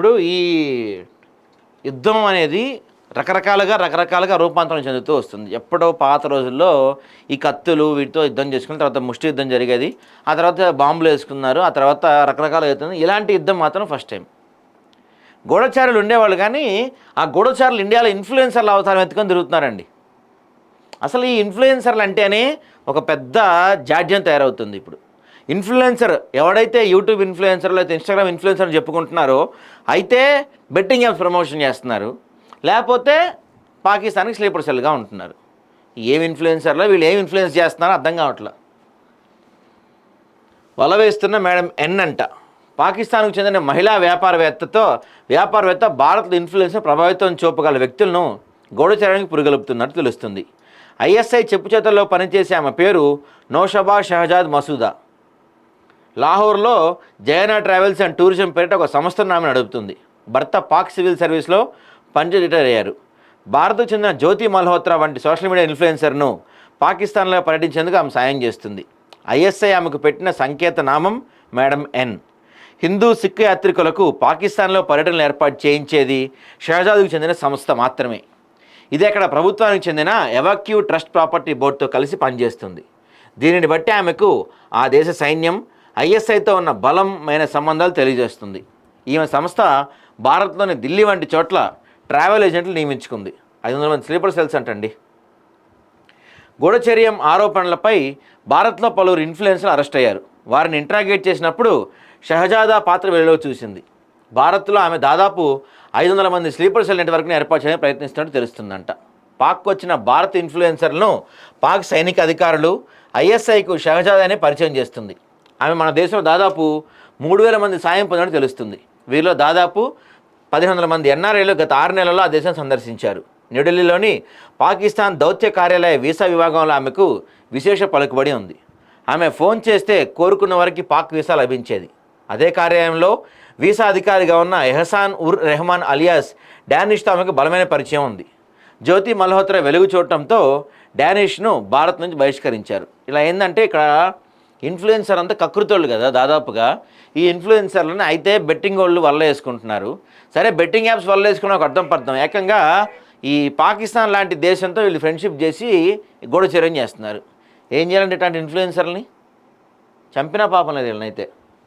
ఇప్పుడు ఈ యుద్ధం అనేది రకరకాలుగా రకరకాలుగా రూపాంతరం చెందుతూ వస్తుంది. ఎప్పుడో పాత రోజుల్లో ఈ కత్తులు వీటితో యుద్ధం చేసుకున్న తర్వాత ముష్టి యుద్ధం జరిగేది. ఆ తర్వాత బాంబులు వేసుకున్నారు. ఆ తర్వాత రకరకాల అవుతుంది ఇలాంటి యుద్ధం మాత్రం ఫస్ట్ టైం గూఢచారులు ఉండేవాళ్ళు కానీ ఆ గూఢచారులు ఇండియాలో ఇన్ఫ్లుయెన్సర్ల అవతారం ఎత్తుకొని తిరుగుతున్నారండి. అసలు ఈ ఇన్ఫ్లుయెన్సర్లు అంటేనే ఒక పెద్ద జాడ్యం తయారవుతుంది ఇప్పుడు. ఇన్ఫ్లుయెన్సర్ ఎవడైతే యూట్యూబ్ ఇన్ఫ్లుయెన్సర్ లేకపోతే ఇన్స్టాగ్రామ్ ఇన్ఫ్లుయెన్సర్ అని చెప్పుకుంటున్నారో అయితే బెట్టింగ్ యాప్స్ ప్రమోషన్ చేస్తున్నారు. లేకపోతే పాకిస్తాన్కి స్లీపర్ సెల్గా ఉంటున్నారు. ఏం ఇన్ఫ్లుయెన్సర్లో? వీళ్ళు ఏం ఇన్ఫ్లుయెన్స్ చేస్తున్నారో అర్థం కావట్లేదు వల వేస్తున్న మేడం ఎన్ అంట. పాకిస్తాన్కు చెందిన మహిళా వ్యాపారవేత్తతో వ్యాపారవేత్త భారత్ ఇన్ఫ్లుయెన్స్ ప్రభావితం చూపగల వ్యక్తులను గూఢచరానికి పురుగలుపుతున్నట్టు తెలుస్తుంది. ఐఎస్ఐ చెప్పు చేతల్లో పనిచేసే ఆమె పేరు నౌషబా షహజాద్ మసూదా. లాహోర్లో జయనా ట్రావెల్స్ అండ్ టూరిజం పేరిట ఒక సంస్థను ఆమె నడుపుతుంది. భర్త పాక్ సివిల్ సర్వీస్లో పంచ రిటైర్ అయ్యారు. భారత్కు చెందిన జ్యోతి మల్హోత్రా వంటి సోషల్ మీడియా ఇన్ఫ్లుయెన్సర్ను పాకిస్తాన్లో పర్యటించేందుకు ఆమె సాయం చేస్తుంది. ఐఎస్ఐ ఆమెకు పెట్టిన సంకేత నామం మేడం ఎన్. హిందూ సిక్ యాత్రికులకు పాకిస్తాన్లో పర్యటనలు ఏర్పాటు చేయించేది షహజాద్కు చెందిన సంస్థ మాత్రమే. ఇది అక్కడ ప్రభుత్వానికి చెందిన ఎవాక్యూ ట్రస్ట్ ప్రాపర్టీ బోర్డుతో కలిసి పనిచేస్తుంది. దీనిని బట్టి ఆమెకు ఆ దేశ సైన్యం ఐఎస్ఐతో ఉన్న బలమైన సంబంధాలు తెలియజేస్తుంది. ఈమె సంస్థ భారత్లోని ఢిల్లీ వంటి చోట్ల ట్రావెల్ ఏజెంట్లు నియమించుకుంది. ఐదు వందల మంది స్లీపర్ సెల్స్ అంటండి. గూఢచర్యం ఆరోపణలపై భారత్లో పలువురు ఇన్ఫ్లుయెన్సర్లు అరెస్ట్ అయ్యారు. వారిని ఇంట్రాగేట్ చేసినప్పుడు షహజాదా పాత్ర వెలుగులో చూసింది. భారత్లో ఆమె దాదాపు ఐదు వందల మంది స్లీపర్ సెల్ నెట్వర్క్ని ఏర్పాటు చేయడానికి ప్రయత్నిస్తున్నట్టు తెలుస్తుందంట. పాక్ వచ్చిన భారత్ ఇన్ఫ్లుయెన్సర్లను పాక్ సైనిక అధికారులు ఐఎస్ఐకు షహజాదానే పరిచయం చేస్తుంది. ఆమె మన దేశంలో దాదాపు మూడు వేల మంది సాయం పొందని తెలుస్తుంది. వీరిలో దాదాపు పదిహేను వందల మంది ఎన్ఆర్ఐలు గత ఆరు నెలల్లో ఆ దేశం సందర్శించారు. న్యూఢిల్లీలోని పాకిస్తాన్ దౌత్య కార్యాలయ వీసా విభాగంలో ఆమెకు విశేష పలుకుబడి ఉంది. ఆమె ఫోన్ చేస్తే కోరుకున్న వారికి పాక్ వీసా లభించేది. అదే కార్యాలయంలో వీసా అధికారిగా ఉన్న ఎహసాన్ ఉర్ రెహమాన్ అలియాస్ డానిష్తో ఆమెకు బలమైన పరిచయం ఉంది. జ్యోతి మల్హోత్రా వెలుగు చూడటంతో డానిష్ను భారత్ నుంచి బహిష్కరించారు. ఇలా ఏంటంటే ఇక్కడ ఇన్ఫ్లుయెన్సర్ అంతా కకృతోళ్ళు కదా దాదాపుగా. ఈ ఇన్ఫ్లుయెన్సర్లను అయితే బెట్టింగ్ వాళ్ళు వల్ల వేసుకుంటున్నారు. సరే బెట్టింగ్ యాప్స్ వల్ల వేసుకున్న ఒక అర్థం పర్థం. ఏకంగా ఈ పాకిస్తాన్ లాంటి దేశంతో వీళ్ళు ఫ్రెండ్షిప్ చేసి గూఢచర్యం చేస్తున్నారు. ఏం చేయాలంటే ఇట్లాంటి ఇన్ఫ్లుయెన్సర్ని చంపినా పాపం లేదు వీళ్ళనైతే.